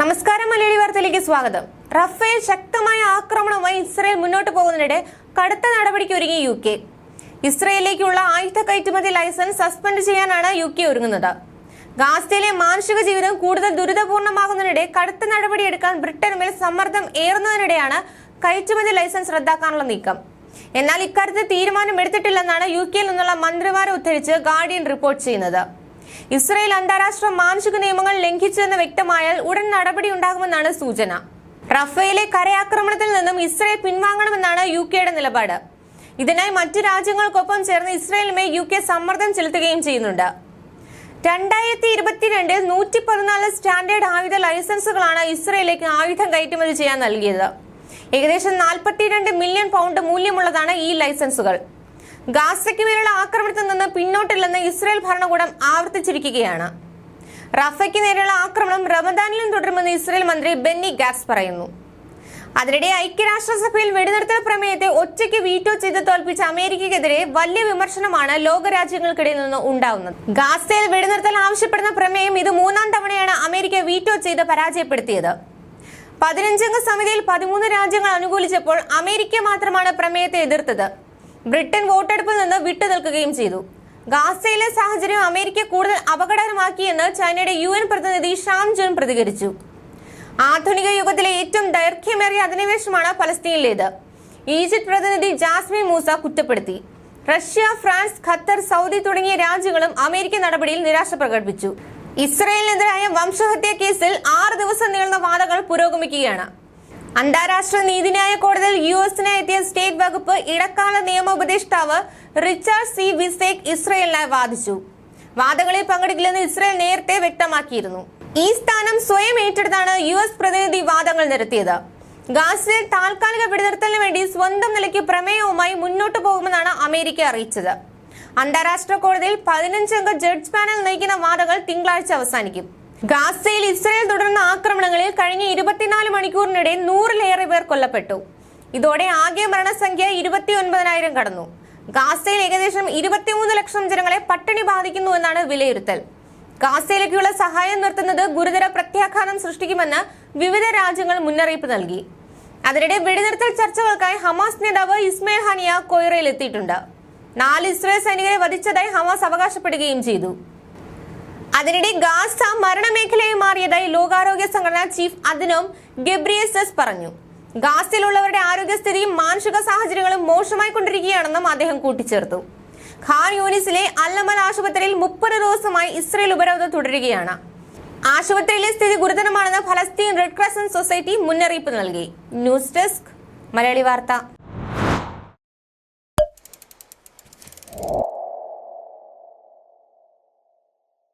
നമസ്കാരം മലയാളി വാർത്തയിലേക്ക് സ്വാഗതം. റഫേൽ ശക്തമായ ആക്രമണവുമായി ഇസ്രായേൽ മുന്നോട്ട് പോകുന്നതിനിടെ കടുത്ത നടപടിക്ക് ഒരുങ്ങി യു കെ. ഇസ്രയേലിലേക്കുള്ള ആയുധ കയറ്റുമതി ലൈസൻസ് സസ്പെൻഡ് ചെയ്യാനാണ് യു കെ ഒരുങ്ങുന്നത്. ഗാസയിലെ മാനുഷിക ജീവിതം കൂടുതൽ ദുരിതപൂർണമാകുന്നതിനിടെ കടുത്ത നടപടിയെടുക്കാൻ ബ്രിട്ടനുമേൽ സമ്മർദ്ദം ഏറുന്നതിനിടെയാണ് കയറ്റുമതി ലൈസൻസ് റദ്ദാക്കാനുള്ള നീക്കം. എന്നാൽ ഇക്കാര്യത്തിൽ തീരുമാനം എടുത്തിട്ടില്ലെന്നാണ് യു കെയിൽ നിന്നുള്ള മന്ത്രിമാരെ ഉദ്ധരിച്ച് ഗാർഡിയൻ റിപ്പോർട്ട് ചെയ്യുന്നത്. ഇസ്രായേൽ അന്താരാഷ്ട്ര മാനുഷിക നിയമങ്ങൾ ലംഘിച്ചുവെന്ന് വ്യക്തമായാൽ ഉടൻ നടപടി ഉണ്ടാകുമെന്നാണ് സൂചന. റഫേലെ കരയാക്രമണത്തിൽ നിന്നും ഇസ്രയേൽ പിൻവാങ്ങണമെന്നാണ് യു കെയുടെ നിലപാട്. ഇതിനായി മറ്റു രാജ്യങ്ങൾക്കൊപ്പം ചേർന്ന് ഇസ്രയേലുമേ യു കെ സമ്മർദ്ദം ചെലുത്തുകയും ചെയ്യുന്നുണ്ട്. രണ്ടായിരത്തി ഇരുപത്തിരണ്ടിൽ നൂറ്റി പതിനാല് സ്റ്റാൻഡേർഡ് ആയുധ ലൈസൻസുകളാണ് ഇസ്രയേലിലേക്ക് ആയുധം കയറ്റുമതി ചെയ്യാൻ നൽകിയത്. ഏകദേശം നാൽപ്പത്തിരണ്ട് മില്യൺ പൗണ്ട് മൂല്യമുള്ളതാണ് ഈ ലൈസൻസുകൾ. ഗാസയ്ക്ക് മേലുള്ള ആക്രമണത്തിൽ പിന്നോട്ടില്ലെന്ന് ഇസ്രായേൽ ഭരണകൂടം ആവർത്തിച്ചിരിക്കുകയാണ്. റഫയ്ക്ക് നേരെയുള്ള ആക്രമണം റമദാനിലും തുടരുമെന്ന് ഇസ്രായേൽ മന്ത്രി ബെന്നി ഗാസ് പറയുന്നു. അതിനിടെ ഐക്യരാഷ്ട്രസഭയിൽ വെടിനിർത്തൽ പ്രമേയത്തെ ഒറ്റയ്ക്ക് വീറ്റോ ചെയ്ത് തോൽപ്പിച്ച അമേരിക്കക്കെതിരെ വലിയ വിമർശനമാണ് ലോകരാജ്യങ്ങൾക്കിടയിൽ നിന്ന് ഉണ്ടാവുന്നത്. ഗാസയിൽ വെടിനിർത്തൽ ആവശ്യപ്പെടുന്ന പ്രമേയം ഇത് മൂന്നാം തവണയാണ് അമേരിക്ക വീറ്റോ ചെയ്ത് പരാജയപ്പെടുത്തിയത്. പതിനഞ്ചംഗ സമിതിയിൽ പതിമൂന്ന് രാജ്യങ്ങൾ അനുകൂലിച്ചപ്പോൾ അമേരിക്ക മാത്രമാണ് പ്രമേയത്തെ എതിർത്തത്. ബ്രിട്ടൻ വോട്ടെടുപ്പിൽ നിന്ന് വിട്ടുനിൽക്കുകയും ചെയ്തു. ഗാസയിലെ സാഹചര്യം അമേരിക്ക കൂടുതൽ അപകടകരമാക്കിയെന്ന് ചൈനയുടെ യു എൻ പ്രതിനിധി ഷാം ജുൻ പ്രതികരിച്ചു. ആധുനിക യുഗത്തിലെ ഏറ്റവും ദൈർഘ്യമേറിയ അധിനിവേശമാണ് ഫലസ്തീനിലേത് ഈജിപ്ത് പ്രതിനിധി ജാസ്മി മൂസ കുറ്റപ്പെടുത്തി. റഷ്യ ഫ്രാൻസ് ഖത്തർ സൗദി തുടങ്ങിയ രാജ്യങ്ങളും അമേരിക്കൻ നടപടിയിൽ നിരാശ പ്രകടിപ്പിച്ചു. ഇസ്രയേലിനെതിരായ വംശഹത്യാ കേസിൽ ആറ് ദിവസം നീളുന്ന വാദങ്ങൾ പുരോഗമിക്കുകയാണ്. അന്താരാഷ്ട്ര നീതിന്യായ കോടതിയിൽ യു എസിന് എത്തിയ സ്റ്റേറ്റ് വകുപ്പ് ഇടക്കാല നിയമ ഉപദേഷ്ടാവ് റിച്ചാർഡ് സി. വിസേക് ഇസ്രയേലിനെ വാദിച്ചു. വാദങ്ങളിൽ പങ്കെടുക്കില്ലെന്ന് ഇസ്രയേൽ നേരത്തെ വ്യക്തമാക്കിയിരുന്നു. ഈ സ്ഥാനം സ്വയം ഏറ്റെടുത്താണ് യു എസ് പ്രതിനിധി വാദങ്ങൾ നിരത്തിയത്. ഗാസയിൽ താൽക്കാലിക വെടിനിർത്തലിന് വേണ്ടി സ്വന്തം നിലയ്ക്ക് പ്രമേയവുമായി മുന്നോട്ടു പോകുമെന്നാണ് അമേരിക്ക അറിയിച്ചത്. അന്താരാഷ്ട്ര കോടതിയിൽ പതിനഞ്ചംഗ ജഡ്ജ് പാനൽ നയിക്കുന്ന വാദങ്ങൾ തിങ്കളാഴ്ച അവസാനിക്കും. ഗാസയിൽ ഇസ്രയേൽ തുടർന്ന ആക്രമണങ്ങളിൽ കഴിഞ്ഞ ഇരുപത്തിനാല് മണിക്കൂറിനിടെ നൂറിലേറെ പേർ കൊല്ലപ്പെട്ടു. ഇതോടെ ആകെ മരണസംഖ്യ ഇരുപത്തി ഒൻപതിനായിരം കടന്നു. ഗാസയിൽ ഏകദേശം ഇരുപത്തിമൂന്ന് ലക്ഷം ജനങ്ങളെ പട്ടിണി ബാധിക്കുന്നുവെന്നാണ് വിലയിരുത്തൽ. ഗാസയിലേക്കുള്ള സഹായം നിർത്തുന്നത് ഗുരുതര പ്രത്യാഘാതം സൃഷ്ടിക്കുമെന്ന് വിവിധ രാജ്യങ്ങൾ മുന്നറിയിപ്പ് നൽകി. അതിനിടെ വെടിനിർത്തൽ ചർച്ചകൾക്കായി ഹമാസ് നേതാവ് ഇസ്മയിൽ ഹനിയ കൊയ്റയിൽ എത്തിയിട്ടുണ്ട്. നാല് ഇസ്രയേൽ സൈനികരെ വധിച്ചതായി ഹമാസ് അവകാശപ്പെടുകയും ചെയ്തു. അതിനിടെ ഗാസ മരണമേഖലയായി മാറിയതായി ലോകാരോഗ്യ സംഘടന ചീഫ് അദിനോം ഗബ്രിയസസ് പറഞ്ഞു. ഗാസയിലുള്ളവരുടെ ആരോഗ്യസ്ഥിതിയും മാനുഷിക സാഹചര്യങ്ങളും മോശമായി കൊണ്ടിരിക്കുകയാണെന്നും അദ്ദേഹം കൂട്ടിച്ചേർത്തു. ഖാൻ യൂനിസിലെ അല്ലമൽ ആശുപത്രിയിൽ മുപ്പത് ദിവസമായി ഇസ്രയേൽ ഉപരോധം തുടരുകയാണ്. ആശുപത്രിയിലെ സ്ഥിതി ഗുരുതരമാണെന്ന് ഫലസ്തീൻ റെഡ് ക്രസന്റ് സൊസൈറ്റി മുന്നറിയിപ്പ് നൽകി. ന്യൂസ് ഡെസ്ക് മലയാളി വാർത്ത.